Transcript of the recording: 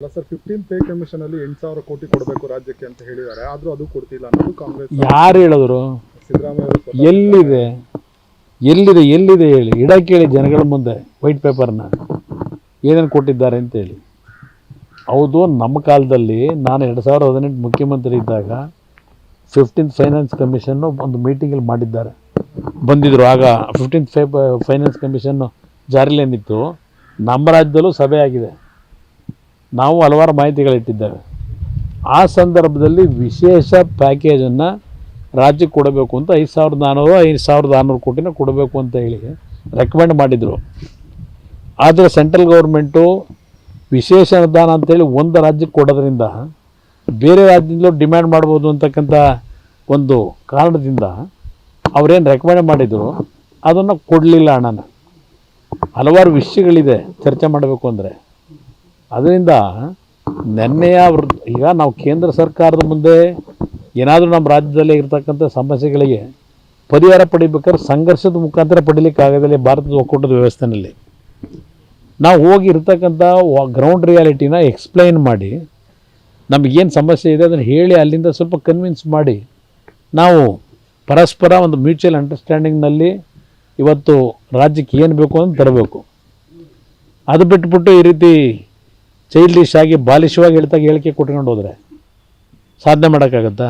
ಅಲ್ಲ sir fifteen pay commission ಅಲ್ಲಿ ಎಂಟು ಸಾವಿರ ಕೋಟಿ ಕೊಡಬೇಕು ರಾಜ್ಯಕ್ಕೆ ಅಂತ ಹೇಳಿದ್ದಾರೆ. ಆದ್ರೂ ಅದು ಕೊಡ್ತಿಲ್ಲ ಅನ್ನೋದು ಕಾಂಗ್ರೆಸ್ ಯಾರು ಹೇಳಿದ್ರು? ಸಿದ್ದರಾಮಯ್ಯ ಅವರು ಸ್ವತಃ ಎಲ್ಲಿದೆ? ಎಲ್ಲಿದೆ? ಎಲ್ಲಿದೆ ಹೇಳಿ? ಇಡಕ್ಕೆ ಹೇಳಿ ಜನಗಳ ಮುಂದೆ ವೈಟ್ ಪೇಪರ್ನ. ಏನೇನು ಕೊಟ್ಟಿದ್ದಾರೆ ಅಂತ ಹೇಳಿ. ಹೌದು ನಮ್ಮ ಕಾಲದಲ್ಲಿ ನಾನು ಎರಡು ಸಾವಿರದ ಹದಿನೆಂಟು ಮುಖ್ಯಮಂತ್ರಿ ಇದ್ದಾಗ ಫಿಫ್ಟೀನ್ತ್ ಫೈನಾನ್ಸ್ ಕಮಿಷನ್ನು ಒಂದು ಮೀಟಿಂಗಲ್ಲಿ ಮಾಡಿದ್ದಾರೆ. ಬಂದಿದ್ರು. ಆಗ ಫಿಫ್ಟೀನ್ತ್ ಫೈ ಫೈನಾನ್ಸ್ ಕಮಿಷನ್ನು ಜಾರಿಲೇನಿತ್ತು ನಮ್ಮ ರಾಜ್ಯದಲ್ಲೂ ಸಭೆ ಆಗಿದೆ. ನಾವು ಹಲವಾರು ಮಾಹಿತಿಗಳಿಟ್ಟಿದ್ದೇವೆ. ಆ ಸಂದರ್ಭದಲ್ಲಿ ವಿಶೇಷ ಪ್ಯಾಕೇಜನ್ನು ರಾಜ್ಯಕ್ಕೆ ಕೊಡಬೇಕು ಅಂತ ಐದು ಸಾವಿರದ ನಾನ್ನೂರು ಐದು ಸಾವಿರದ ಆರುನೂರು ಕೋಟಿನ ಕೊಡಬೇಕು ಅಂತ ಹೇಳಿ ರೆಕಮೆಂಡ್ ಮಾಡಿದರು. ಆದರೆ ಸೆಂಟ್ರಲ್ ಗೌರ್ಮೆಂಟು ವಿಶೇಷ ಅನುದಾನ ಅಂತೇಳಿ ಒಂದು ರಾಜ್ಯಕ್ಕೆ ಕೊಡೋದ್ರಿಂದ ಬೇರೆ ರಾಜ್ಯದಿಂದಲೂ ಡಿಮ್ಯಾಂಡ್ ಮಾಡ್ಬೋದು ಅಂತಕ್ಕಂಥ ಒಂದು ಕಾರಣದಿಂದ ಅವರೇನು ರೆಕಮೆಂಡ್ ಮಾಡಿದರು, ಅದನ್ನು ಕೊಡಲಿಲ್ಲ ಹಣನ ಹಲವಾರು ವಿಷಯಗಳಿದೆ ಚರ್ಚೆ ಮಾಡಬೇಕು ಅಂದರೆ. ಅದರಿಂದ ನೆನ್ನೆಯ ಈಗ ನಾವು ಕೇಂದ್ರ ಸರ್ಕಾರದ ಮುಂದೆ ಏನಾದರೂ ನಮ್ಮ ರಾಜ್ಯದಲ್ಲಿ ಇರತಕ್ಕಂಥ ಸಮಸ್ಯೆಗಳಿಗೆ ಪರಿಹಾರ ಪಡಿಬೇಕಾದ್ರೆ ಸಂಘರ್ಷದ ಮುಖಾಂತರ ಪಡಿಲಿಕ್ಕೆ ಆಗೋದಿಲ್ಲ ಭಾರತದ ಒಕ್ಕೂಟದ ವ್ಯವಸ್ಥೆಯಲ್ಲಿ ನಾವು ಹೋಗಿ ಇರ್ತಕ್ಕಂಥ ಗ್ರೌಂಡ್ ರಿಯಾಲಿಟಿನ ಎಕ್ಸ್ಪ್ಲೈನ್ ಮಾಡಿ ನಮಗೇನು ಸಮಸ್ಯೆ ಇದೆ ಅದನ್ನು ಹೇಳಿ ಅಲ್ಲಿಂದ ಸ್ವಲ್ಪ ಕನ್ವಿನ್ಸ್ ಮಾಡಿ, ನಾವು ಪರಸ್ಪರ ಒಂದು ಮ್ಯೂಚುವಲ್ ಅಂಡರ್ಸ್ಟ್ಯಾಂಡಿಂಗ್ನಲ್ಲಿ ಇವತ್ತು ರಾಜ್ಯಕ್ಕೆ ಏನು ಬೇಕು ಅಂತ ತರಬೇಕು. ಅದು ಬಿಟ್ಬಿಟ್ಟು ಈ ರೀತಿ ಚೈಲ್ಡಿಶ್ ಆಗಿ ಬಾಲಿಶವಾಗಿ ಹೇಳ್ತಾಗ ಹೇಳಿಕೆ ಕೊಟ್ಕೊಂಡು ಹೋದರೆ ಸಾಧನೆ ಮಾಡೋಕ್ಕಾಗತ್ತಾ?